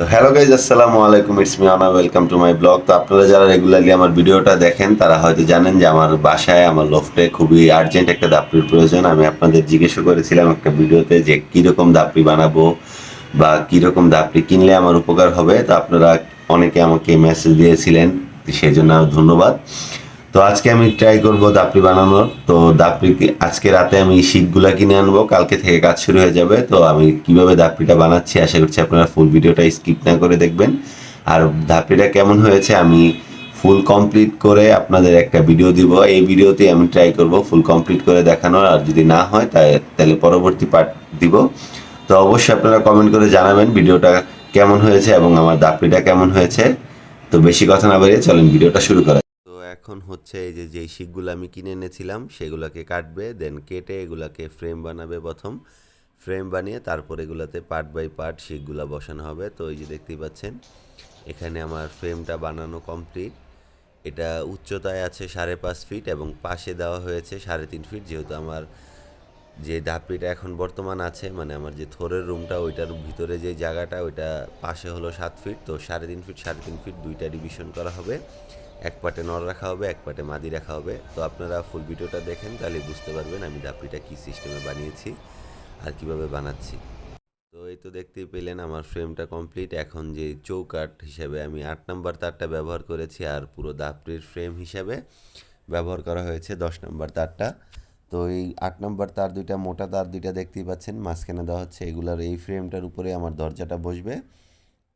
তো hello guys, আসসালামু আলাইকুম, it's me Ana welcome to my blog. তো আপনারা যারা রেগুলারলি আমার ভিডিওটা দেখেন, তারা হয়তো জানেন যে আমার বাসায়, আমার লফটে খুবই আর্জেন্ট একটা দাপড়ির প্রয়োজন। আমি আপনাদের জিজ্ঞাসা করেছিলাম একটা ভিডিওতে যে কীরকম দাপড়ি বানাবো বা কীরকম দাপড়ি কিনলে আমার উপকার হবে। তো আপনারা অনেকে আমাকে মেসেজ দিয়েছিলেন সেই জন্য ধন্যবাদ। তো আজকে আমি ট্রাই করব দাপড়ি বানানোর। তো দাপড়ি আজকে রাতে আমি শিকগুলা কিনে আনব। কালকে থেকে কাজ শুরু হয়ে যাবে। তো আমি কীভাবে দাপড়িটা বানাচ্ছি আশা করছি আপনারা ফুল ভিডিওটা স্কিপ না করে দেখবেন। আর দাপড়িটা কেমন হয়েছে আমি ফুল কমপ্লিট করে আপনাদের একটা ভিডিও দিব। এই ভিডিওতে আমি ট্রাই করব ফুল কমপ্লিট করে দেখানোর। আর যদি না হয় তাহলে পরবর্তী পার্ট দিব। তো অবশ্যই আপনারা কমেন্ট করে জানাবেন ভিডিওটা কেমন হয়েছে এবং আমার দাপড়িটা কেমন হয়েছে। তো বেশি কথা না বেরিয়ে চলেন ভিডিওটা শুরু করা এখন হচ্ছে এই যে যেই শিকগুলো আমি কিনে এনেছিলাম, সেগুলোকে কাটবে দেন কেটে এগুলাকে ফ্রেম বানাবে প্রথম। ফ্রেম বানিয়ে তারপর এগুলাতে পার্ট বাই পার্ট শিকগুলো বসানো হবে। তো এই যে দেখতেই পাচ্ছেন, এখানে আমার ফ্রেমটা বানানো কমপ্লিট এটা উচ্চতায় আছে সাড়ে পাঁচ ফিট এবং পাশে দেওয়া হয়েছে সাড়ে তিন ফিট যেহেতু আমার যে ধাপড়িটা এখন বর্তমান আছে মানে আমার যে থোরের রুমটা, ওইটার ভিতরে যে জায়গাটা, ওইটা পাশে হলো সাত ফিট তো সাড়ে তিন ফিট সাড়ে তিন ফিট দুইটা ডিভিশন করা হবে। এক পাটে নর রাখা হবে, এক পাটে মাদি রাখা হবে। তো আপনারা ফুল ভিডিওটা দেখেন, তাহলে বুঝতে পারবেন আমি ধাপড়িটা কী সিস্টেমে বানিয়েছি আর কীভাবে বানাচ্ছি। তো এই তো দেখতেই পেলেন আমার ফ্রেমটা কমপ্লিট এখন যে চৌকাট হিসাবে আমি আট নাম্বার তারটা ব্যবহার করেছি আর পুরো দাপড়ির ফ্রেম হিসাবে ব্যবহার করা হয়েছে দশ নাম্বার তারটা। তো এই আট নম্বর তার দুইটা, মোটা তার দুইটা দেখতেই পাচ্ছেন। মাঝখানে দেওয়া হচ্ছে এগুলার এই ফ্রেমটার উপরে আমার দরজাটা বসবে।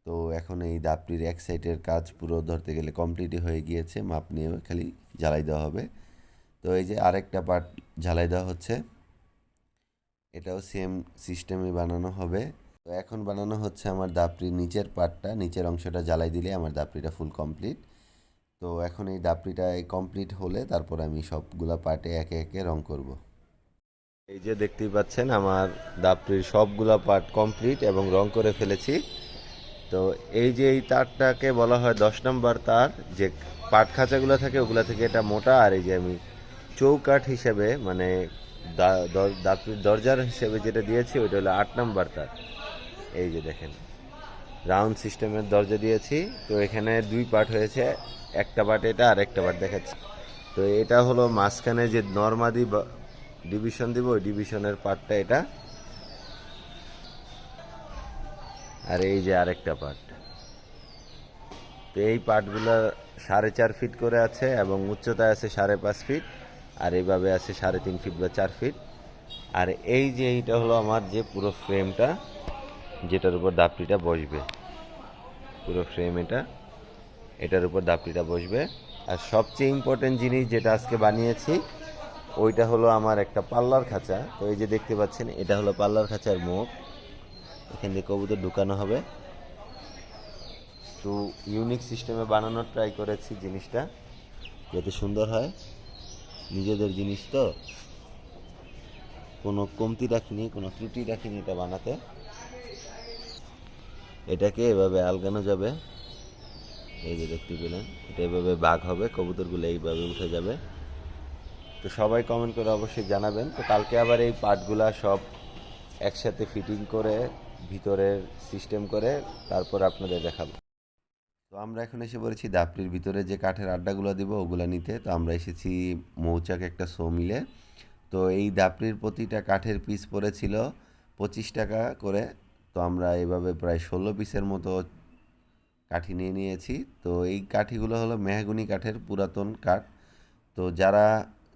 তো এখন এই দাপটির এক সাইডের কাজ পুরো ধরতে গেলে কমপ্লিটই হয়ে গিয়েছে। মাপ নিয়ে খালি জ্বালাই দেওয়া হবে। তো এই যে আরেকটা পার্ট ঝালাই দেওয়া হচ্ছে। এটাও সেম সিস্টেমে বানানো হবে। তো এখন বানানো হচ্ছে আমার দাপড়ির নিচের পার্টটা নিচের অংশটা জ্বালাই দিলে আমার দাপড়িটা ফুল কমপ্লিট তো এখন এই দাপড়িটা কমপ্লিট হলে তারপর আমি সবগুলা পার্টে একে একে রং করব। এই যে দেখতেই পাচ্ছেন, আমার দাপড়ির সবগুলা পার্ট কমপ্লিট এবং রং করে ফেলেছি। তো এই যে এই তারটাকে বলা হয় দশ নম্বর তার, যে পাট খাঁচাগুলো থাকে ওগুলা থেকে এটা মোটা, আর এই যে আমি চৌকাঠ হিসেবে মানে দাপড়ির দরজার হিসেবে যেটা দিয়েছি, ওইটা হলো আট নম্বর তার। এই যে দেখেন। রাউন্ড সিস্টেমের দরজা দিয়েছি। তো এখানে দুই পার্ট হয়েছে, একটা পার্ট এটা আর একটা পার্ট দেখাচ্ছি। তো এটা হলো মাঝখানে যে নর্মাদি ডিভিশন দিব, ওই ডিভিশনের পার্টটা এটা। আর এই যে আরেকটা পার্ট। তো এই পার্টগুলো সাড়ে চার ফিট করে আছে এবং উচ্চতায় আছে সাড়ে পাঁচ ফিট, আর এইভাবে আছে সাড়ে তিন ফিট বা চার ফিট। আর এই যে এইটা হলো আমার যে পুরো ফ্রেমটা। যেটার উপর দাপটিটা বসবে। পুরো ফ্রেম এটা। এটার উপর দাপটিটা বসবে। আর সবচেয়ে ইম্পর্টেন্ট জিনিস যেটা আজকে বানিয়েছি, ওইটা হলো আমার একটা পাল্লার খাঁচা। তো এই যে দেখতে পাচ্ছেন, এটা হলো পাল্লার খাঁচার মুখ। এখান দিয়ে কবুতর ঢুকানো হবে। তো ইউনিক সিস্টেমে বানানোর ট্রাই করেছি জিনিসটা, যাতে সুন্দর হয়। নিজেদের জিনিস তো। কোনো কমতি রাখিনি, কোনো ত্রুটি রাখিনি এটা বানাতে। এটাকে এভাবে আলগানো যাবে। এই যে দেখতে পেলেন, এটা এভাবে বাঘ হবে, কবুতরগুলো এইভাবে উঠে যাবে। তো সবাই কমেন্ট করে অবশ্যই জানাবেন। তো কালকে আবার এই পার্টগুলা সব একসাথে ফিটিং করে, ভিতরের সিস্টেম করে, তারপর আপনাদের দেখাবো। তো আমরা এখন এসে পড়েছি দাপড়ির ভিতরে, যে কাঠের আড্ডাগুলো দিব, ওগুলো নিতে। তো আমরা এসেছি মৌচাক একটা শো মিলে। তো এই দাপড়ির প্রতিটা কাঠের পিস পড়েছিল পঁচিশ টাকা করে। তো আমরা এভাবে প্রায় ষোলো পিসের মতো কাঠি নিয়ে নিয়েছি। তো এই কাঠিগুলো হলো মেহগুনি কাঠের পুরাতন কাঠ। তো যারা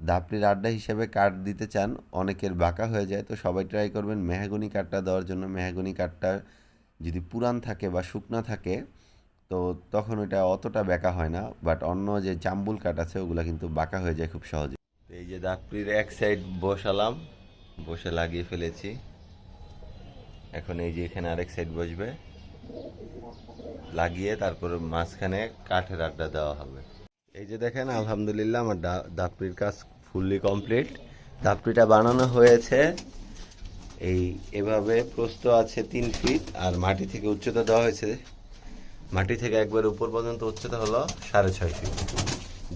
দাপড়ির আড্ডা হিসেবে কাঠ দিতে চান, অনেকের বাঁকা হয়ে যায়। তো সবাই ট্রাই করবেন মেহগুনি কাঠটা দেওয়ার জন্য। মেহগুনি কাঠটা যদি পুরান থাকে বা শুকনা থাকে, তো তখন ওটা অতটা বেঁকা হয় না। বাট অন্য যে জাম্বুল কাঠ আছে, ওগুলো কিন্তু বাঁকা হয়ে যায় খুব সহজে। এই যে দাপড়ির এক সাইড বসালাম, বসে লাগিয়ে ফেলেছি। এখন এই যে এখানে আরেক সাইড বসবে। লাগিয়ে তারপর মাঝখানে কাঠের আড্ডা দেওয়া হবে। এই যে দেখেন, আলহামদুলিল্লাহ আমার দাপড়ির কাজ ফুললি কমপ্লিট দাপড়িটা বানানো হয়েছে। এই এভাবে প্রস্থ আছে তিন ফিট আর মাটি থেকে উচ্চতা দেওয়া হয়েছে। মাটি থেকে একবার উপর পর্যন্ত উচ্চতা হলো সাড়ে ছয় ফিট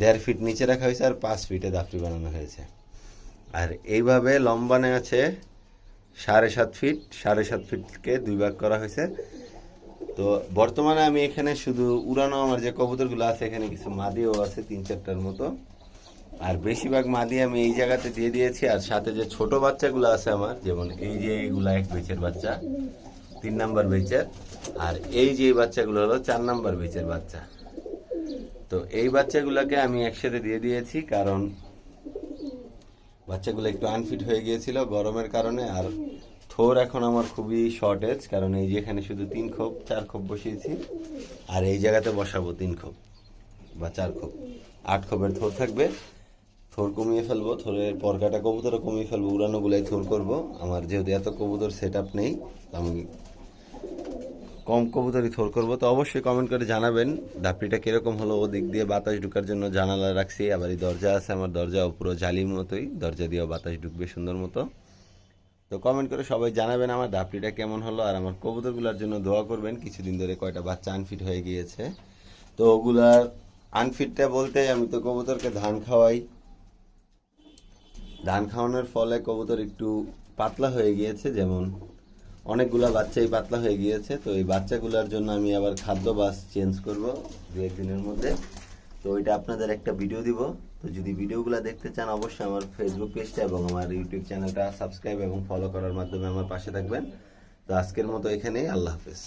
দেড় ফিট নিচে রাখা হয়েছে আর পাঁচ ফিটে দাপড়ি বানানো হয়েছে। আর এইভাবে লম্বানে আছে সাড়ে সাত ফিট সাড়ে সাত ফিটকে দুই ভাগ করা হয়েছে। তো বর্তমানে আমি এখানে শুধু উড়ানো আমার যে কবুতরগুলো আছে, এখানে কিছু মাদিও আছে, তিন চারটার মতো। আর বেশিরভাগ মাদি আমি এই জায়গাতে দিয়ে দিয়েছি, আর সাথে যে ছোট বাচ্চাগুলো আছে আমার, যেমন এই যে এগুলা এক বেচের বাচ্চা, তিন নাম্বার বেচের, আর এই যে বাচ্চাগুলো হলো চার নাম্বার বেচের বাচ্চা। তো এই বাচ্চাগুলোকে আমি একসাথে দিয়ে দিয়েছি, কারণ বাচ্চাগুলো একটু আনফিট হয়ে গিয়েছিল গরমের কারণে, আর থোর এখন আমার খুবই শর্টেজ কারণ এই যে এখানে শুধু তিন খোপ, চার খোপ বসিয়েছি, আর এই জায়গাতে বসাবো তিন খোপ বা চার খোপ। আট খোপের থোর থাকবে, থোর কমিয়ে ফেলব, থোরের পরকাটা কবুতরও কমিয়ে ফেলব উড়ানোগুলাই থোর করব। আমার যেহেতু এত কবুতর সেট আপ নেই আমি কম কবুতরই থোর করব। তো অবশ্যই কমেন্ট করে জানাবেন ডাপড়িটা কীরকম হলো ওদিক দিয়ে বাতাস ঢুকার জন্য জানালা রাখছি, আবার এই দরজা আছে আমার, দরজা পুরো জালির মতোই, দরজা দিয়েও বাতাস ঢুকবে সুন্দর মতো। তো কমেন্ট করে সবাই জানাবেন আমার ডাপড়িটা কেমন হলো, আর আমার কবুতরগুলোর জন্য দোয়া করবেন, কিছুদিন ধরে কয়টা বাচ্চা আনফিট হয়ে গিয়েছে। তো ওগুলার আনফিটটা বলতে আমি তো কবুতরকে ধান খাওয়াই। ধান খাওয়ানোর ফলে কবুতর একটু পাতলা হয়ে গিয়েছে, যেমন অনেকগুলা বাচ্চাই পাতলা হয়ে গিয়েছে, তো এই বাচ্চাগুলোর জন্য আমি আবার খাদ্য বাস চেঞ্জ করব দু একদিনের মধ্যে। তো ওইটা আপনাদের একটা ভিডিও দিব। তো যদি ভিডিওগুলো দেখতে চান, অবশ্যই আমার ফেসবুক পেজটা এবং আমার ইউটিউব চ্যানেলটা সাবস্ক্রাইব এবং ফলো করার মাধ্যমে আমার পাশে থাকবেন। তো আজকের মতো এখানেই, আল্লাহ হাফেজ।